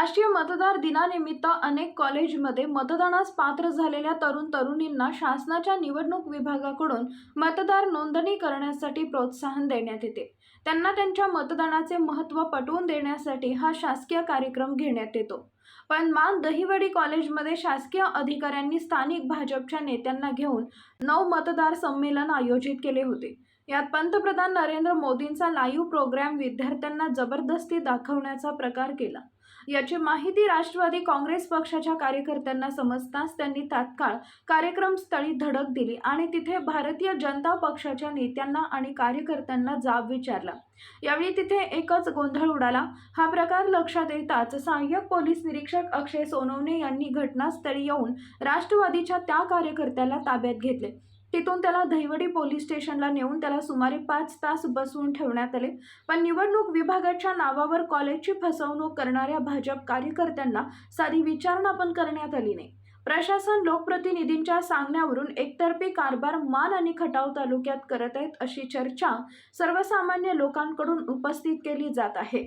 राष्ट्रीय मतदार दिनानिमित्त अनेक कॉलेजमध्ये मतदानास पात्र झालेल्या तरुण तरुणींना शासनाच्या निवडणूक विभागाकडून मतदार नोंदणी करण्यासाठी प्रोत्साहन देण्यात येते. त्यांना त्यांच्या मतदानाचे महत्त्व पटवून देण्यासाठी हा शासकीय कार्यक्रम घेण्यात येतो. पण मान दहिवडी कॉलेजमध्ये शासकीय अधिकाऱ्यांनी स्थानिक भाजपच्या नेत्यांना घेऊन नऊ मतदार संमेलन आयोजित केले होते. यात पंतप्रधान नरेंद्र मोदींचा लाईव्ह प्रोग्राम विद्यार्थ्यांना जबरदस्ती दाखवण्याचा प्रकार केला. याची माहिती राष्ट्रवादी काँग्रेस पक्षाच्या कार्यकर्त्यांना समजताच त्यांनी तात्काळ कार्यक्रम स्थळी धडक दिली आणि तिथे भारतीय जनता पक्षाच्या नेत्यांना आणि कार्यकर्त्यांना जाब विचारला. यावेळी तिथे एकच गोंधळ उडाला. हा प्रकार लक्षात येताच सहाय्यक पोलीस निरीक्षक अक्षय सोनवणे यांनी घटनास्थळी येऊन राष्ट्रवादीच्या त्या कार्यकर्त्याला ताब्यात घेतले. तिथून त्याला दहिवडी पोलीस स्टेशनला नेऊन त्याला सुमारे पाच तास बसवून ठेवण्यात आले. पण निवडणूक विभागाच्या नावावर कॉलेजची फसवणूक करणाऱ्या भाजप कार्यकर्त्यांना साधी विचारणा पण करण्यात आली नाही. प्रशासन लोकप्रतिनिधींच्या सांगण्यावरून एकतर्फी कारभार मान आणि खटाव तालुक्यात करत आहेत अशी चर्चा सर्वसामान्य लोकांकडून उपस्थित केली जात आहे.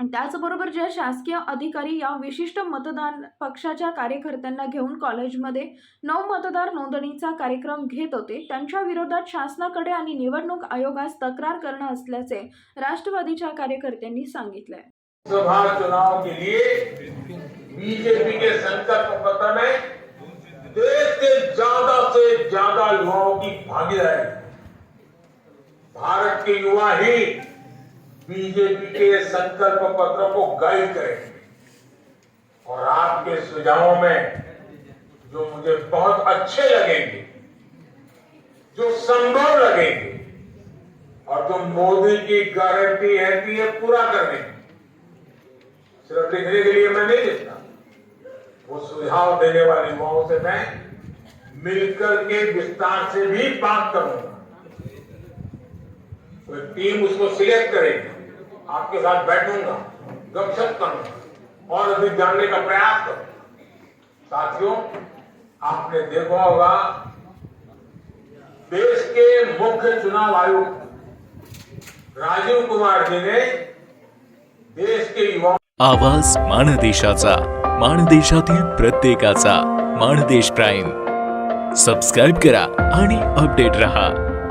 त्याचबरोबर जे शासकीय अधिकारी या विशिष्ट मतदान पक्षाच्या कार्यकर्त्यांना घेऊन कॉलेजमध्ये नऊ मतदार नोंदणीचा कार्यक्रम घेत होते त्यांच्या विरोधात शासनाकडे आणि निवडणूक आयोगास तक्रार करणं असल्याचे राष्ट्रवादीच्या कार्यकर्त्यांनी सांगितले चुनाव के लिए बीजेपी के संकल्प पत्र में देश के ज्यादा से ज्यादा युवाओं की भागीदारी। भारत के युवा ही बीजेपी के संकल्प पत्र को गाइड करेंगे। और आपके सुझावों में जो मुझे बहुत अच्छे लगेंगे, जो संभव लगेंगे, और जो मोदी की गारंटी है कि ये पूरा करने की सिर्फ़ लिखने के लिए मैं नहीं लिखता। वो सुझाव देने वाले युवाओं से मैं मिलकर के विस्तार से भी बात करूँगा। कोई टीम उसको सिलेक्ट करेगी। आपके साथ बैठूँगा, गपशप करूँगा, और अधिक जानने का प्रयास करूँगा। साथियों, आपने देखा होगा, देश के मुख्य चुनाव आयुक्त राजीव कुमार जी ने देश के युवाओं आवाज़ माणदेशाचा माणदेशातील प्रत्येकाचा माणदेश प्राईम. सबस्क्राईब करा आणि अपडेट रहा.